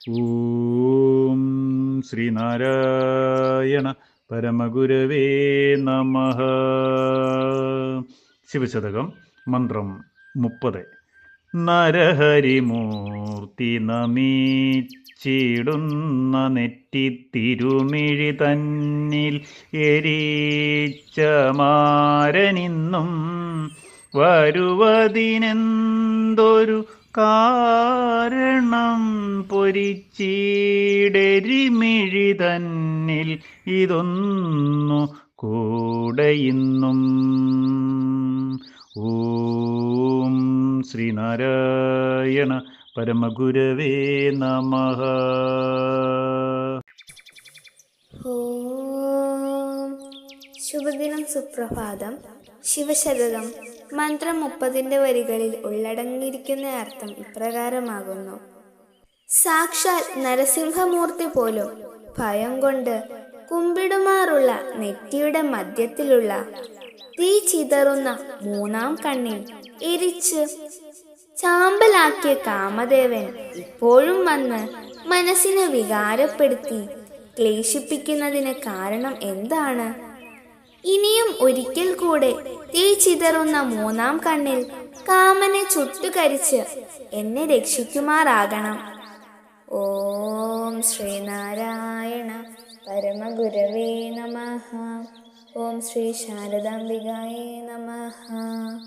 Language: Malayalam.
ഓം ശ്രീനാരായണ പരമഗുരവേ നമ ശിവശതകം മന്ത്രം മുപ്പത്. നരഹരിമൂർത്തി നമീച്ചിടുന്ന നെറ്റി തിരുമിഴി തന്നിൽ എരീച്ച മാരനിന്നും വരുവതിനെന്തൊരു കാരണം പൊരിച്ചീടരിമിഴി തന്നിൽ ഇതൊന്നു കൂടെ ഇന്നും. ഓം ശ്രീനാരായണ പരമഗുരവേ നമ. ശുഭദിനം സുപ്രഭാതം. ശിവശതകം. മന്ത്രം മുപ്പതിന്റെ വരികളിൽ ഉള്ളടങ്ങിയിരിക്കുന്ന അർത്ഥം ഇപ്രകാരമാകുന്നു. സാക്ഷാൽ നരസിംഹമൂർത്തി പോലും ഭയം കൊണ്ട് കുമ്പിടുമാറുള്ള നെറ്റിയുടെ മധ്യത്തിലുള്ള തീ ചിതറുന്ന മൂന്നാം കണ്ണിൽ എരിച്ച് ചാമ്പലാക്കിയ കാമദേവൻ ഇപ്പോഴും വന്ന് മനസ്സിനെ വികാരപ്പെടുത്തി ക്ലേശിപ്പിക്കുന്നതിന് കാരണം എന്താണ്? ഇനിയും ഒരിക്കൽ കൂടെ തീ ചിതറുന്ന മൂന്നാം കണ്ണിൽ കാമനെ ചുട്ടുകരിച്ച് എന്നെ രക്ഷിക്കുമാറാകണം. ഓം ശ്രീനാരായണ പരമഗുരവേ നമ. ഓം ശ്രീ ശാരദാംബികായേ നമഃ.